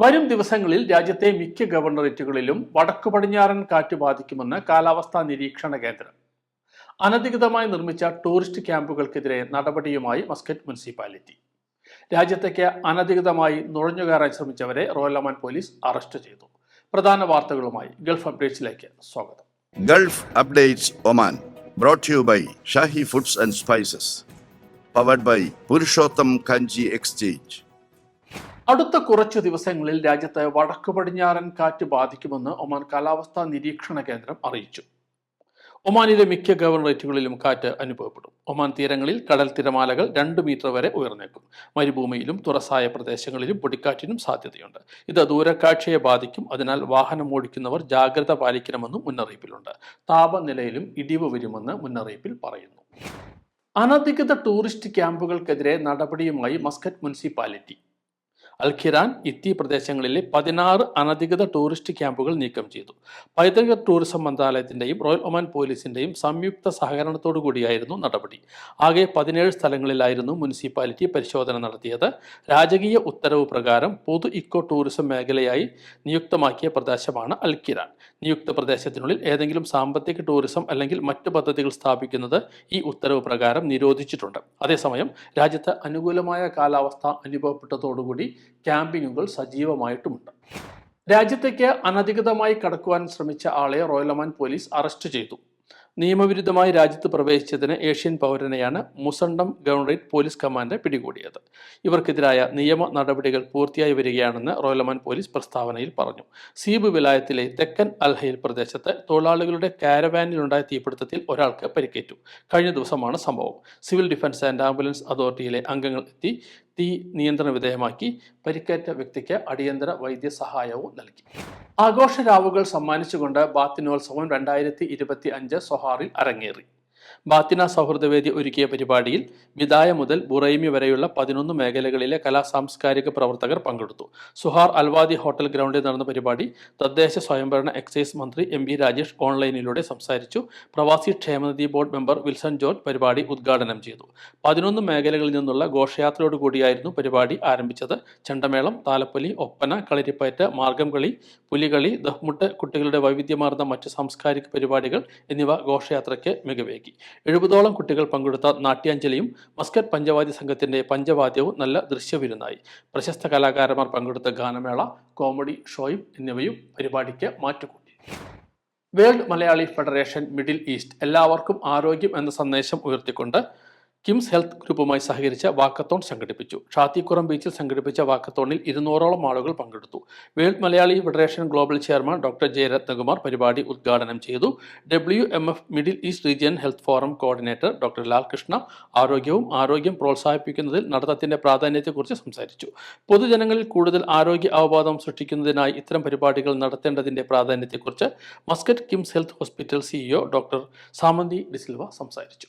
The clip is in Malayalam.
വരും ദിവസങ്ങളിൽ രാജ്യത്തെ മിക്ക ഗവർണറേറ്റുകളിലും വടക്കു പടിഞ്ഞാറൻ കാറ്റ് ബാധിക്കുമെന്ന് കാലാവസ്ഥാ നിരീക്ഷണ കേന്ദ്രം. അനധികൃതമായി നിർമ്മിച്ച ടൂറിസ്റ്റ് ക്യാമ്പുകൾക്കെതിരെ നടപടിയുമായി മസ്കറ്റ് മുനിസിപ്പാലിറ്റി. രാജ്യത്തേക്ക് അനധികൃതമായി നുഴഞ്ഞുകയറാൻ ശ്രമിച്ചവരെ റോയൽ ഒമാൻ പോലീസ് അറസ്റ്റ് ചെയ്തു. പ്രധാന വാർത്തകളുമായി ഗൾഫ് അപ്ഡേറ്റ്സിലേക്ക് സ്വാഗതം. Gulf updates Oman you by Shahi foods and spices powered by Purushottam Kanji exchange അടുത്ത കുറച്ചു ദിവസങ്ങളിൽ രാജ്യത്ത് വടക്കു പടിഞ്ഞാറൻ കാറ്റ് ബാധിക്കുമെന്ന് ഒമാൻ കാലാവസ്ഥാ നിരീക്ഷണ കേന്ദ്രം അറിയിച്ചു. ഒമാനിലെ മിക്ക ഗവർണറേറ്റുകളിലും കാറ്റ് അനുഭവപ്പെടും. ഒമാൻ തീരങ്ങളിൽ കടൽ തിരമാലകൾ രണ്ട് മീറ്റർ വരെ ഉയർന്നേക്കും. മരുഭൂമിയിലും തുറസായ പ്രദേശങ്ങളിലും പൊടിക്കാറ്റിനും സാധ്യതയുണ്ട്. ഇത് ദൂരക്കാഴ്ചയെ ബാധിക്കും. അതിനാൽ വാഹനം ഓടിക്കുന്നവർ ജാഗ്രത പാലിക്കണമെന്നും മുന്നറിയിപ്പിലുണ്ട്. താപനിലയിലും ഇടിവ് വരുമെന്ന് മുന്നറിയിപ്പിൽ പറയുന്നു. അനധികൃത ടൂറിസ്റ്റ് ക്യാമ്പുകൾക്കെതിരെ നടപടിയുമായി മസ്കറ്റ് മുനിസിപ്പാലിറ്റി. അൽഖിറാൻ ഇത്തി പ്രദേശങ്ങളിലെ പതിനാറ് അനധികൃത ടൂറിസ്റ്റ് ക്യാമ്പുകൾ നീക്കം ചെയ്തു. പൈതൃക ടൂറിസം മന്ത്രാലയത്തിന്റെയും റോയൽ ഒമാൻ പോലീസിന്റെയും സംയുക്ത സഹകരണത്തോടു കൂടിയായിരുന്നു നടപടി. ആകെ പതിനേഴ് സ്ഥലങ്ങളിലായിരുന്നു മുനിസിപ്പാലിറ്റി പരിശോധന നടത്തിയത്. രാജകീയ ഉത്തരവ് പ്രകാരം പൊതു ഇക്കോ ടൂറിസം മേഖലയായി നിയുക്തമാക്കിയ പ്രദേശമാണ് അൽഖിറാൻ. നിയുക്ത പ്രദേശത്തിനുള്ളിൽ ഏതെങ്കിലും സാമ്പത്തിക ടൂറിസം അല്ലെങ്കിൽ മറ്റു പദ്ധതികൾ സ്ഥാപിക്കുന്നത് ഈ ഉത്തരവ് പ്രകാരം നിരോധിച്ചിട്ടുണ്ട്. അതേസമയം രാജ്യത്ത് അനുകൂലമായ കാലാവസ്ഥ അനുഭവപ്പെട്ടതോടുകൂടി ക്യാമ്പിങ്ങുകൾ സജീവമായിട്ടുമുണ്ട്. രാജ്യത്തേക്ക് അനധികൃതമായി കടക്കുവാൻ ശ്രമിച്ച ആളെ റോയലമാൻ പോലീസ് അറസ്റ്റ് ചെയ്തു. നിയമവിരുദ്ധമായി രാജ്യത്ത് പ്രവേശിച്ചതിന് ഏഷ്യൻ പൗരനെയാണ് മുസണ്ടം ഗവർണറേറ്റ് പോലീസ് കമാൻഡ് പിടികൂടിയത്. ഇവർക്കെതിരായ നിയമ നടപടികൾ പൂർത്തിയായി വരികയാണെന്ന് റോയലമാൻ പോലീസ് പ്രസ്താവനയിൽ പറഞ്ഞു. സീബ് വിലായത്തിലെ തെക്കൻ അൽഹയിൽ പ്രദേശത്ത് തൊഴിലാളികളുടെ കാരവാനിലുണ്ടായ തീപിടുത്തത്തിൽ ഒരാൾക്ക് പരിക്കേറ്റു. കഴിഞ്ഞ ദിവസമാണ് സംഭവം. സിവിൽ ഡിഫൻസ് ആൻഡ് ആംബുലൻസ് അതോറിറ്റിയിലെ അംഗങ്ങൾ എത്തി തീ നിയന്ത്രണ വിധേയമാക്കി പരിക്കേറ്റ വ്യക്തിക്ക് അടിയന്തര വൈദ്യസഹായവും നൽകി. ആഘോഷരാവുകൾ സമ്മാനിച്ചുകൊണ്ട് ബാത്തിനോത്സവം രണ്ടായിരത്തി ഇരുപത്തി അഞ്ച് സൊഹാറിൽ അരങ്ങേറി. ബാത്തിന സൗഹൃദവേദി ഒരുക്കിയ പരിപാടിയിൽ വിദായ മുതൽ ബുറൈമി വരെയുള്ള പതിനൊന്ന് മേഖലകളിലെ കലാ സാംസ്കാരിക പ്രവർത്തകർ പങ്കെടുത്തു. സുഹാർ അൽവാദി ഹോട്ടൽ ഗ്രൗണ്ടിൽ നടന്ന പരിപാടി തദ്ദേശ സ്വയംഭരണ എക്സൈസ് മന്ത്രി എം വി രാജേഷ് ഓൺലൈനിലൂടെ സംസാരിച്ചു. പ്രവാസി ക്ഷേമനിധി ബോർഡ് മെമ്പർ വിൽസൺ ജോർജ് പരിപാടി ഉദ്ഘാടനം ചെയ്തു. പതിനൊന്ന് മേഖലകളിൽ നിന്നുള്ള ഘോഷയാത്രയോട് കൂടിയായിരുന്നു പരിപാടി ആരംഭിച്ചത്. ചെണ്ടമേളം താലപ്പൊലി ഒപ്പന കളരിപ്പയറ്റ് മാർഗം കളി പുലികളി ദഹ്മുട്ട് കുട്ടികളുടെ വൈവിധ്യമാർന്ന മറ്റ് സാംസ്കാരിക പരിപാടികൾ എന്നിവ ഘോഷയാത്രയ്ക്ക് മികവേകി. എഴുപതോളം കുട്ടികൾ പങ്കെടുത്ത നാട്യാഞ്ജലിയും മസ്കറ്റ് പഞ്ചവാദ്യ സംഘത്തിന്റെ പഞ്ചവാദ്യവും നല്ല ദൃശ്യവിരുന്നായി. പ്രശസ്ത കലാകാരന്മാർ പങ്കെടുത്ത ഗാനമേള കോമഡി ഷോയും എന്നിവയും പരിപാടിക്ക് മാറ്റുകൂട്ടി. World Malayali federation middle east എല്ലാവർക്കും ആരോഗ്യം എന്ന സന്ദേശം ഉയർത്തിക്കൊണ്ട് കിംസ് ഹെൽത്ത് ഗ്രൂപ്പുമായി സഹകരിച്ച വാക്കത്തോൺ സംഘടിപ്പിച്ചു. ഷാത്തിക്കുറം ബീച്ചിൽ സംഘടിപ്പിച്ച വാക്കത്തോണിൽ ഇരുന്നൂറോളം ആളുകൾ പങ്കെടുത്തു. World Malayali federation global chairman doctor J Ratnakumar പരിപാടി ഉദ്ഘാടനം ചെയ്തു. W M F middle east region health forum coordinator doctor Lalkrishna ആരോഗ്യവും ആരോഗ്യം പ്രോത്സാഹിപ്പിക്കുന്നതിൽ നടത്തത്തിന്റെ പ്രാധാന്യത്തെക്കുറിച്ച് സംസാരിച്ചു. പൊതുജനങ്ങളിൽ കൂടുതൽ ആരോഗ്യ അവബോധം സൃഷ്ടിക്കുന്നതിനായി ഇത്തരം പരിപാടികൾ നടത്തേണ്ടതിന്റെ പ്രാധാന്യത്തെക്കുറിച്ച് Muscat KIMS health hospital CEO doctor Samanthi DeSilva സംസാരിച്ചു.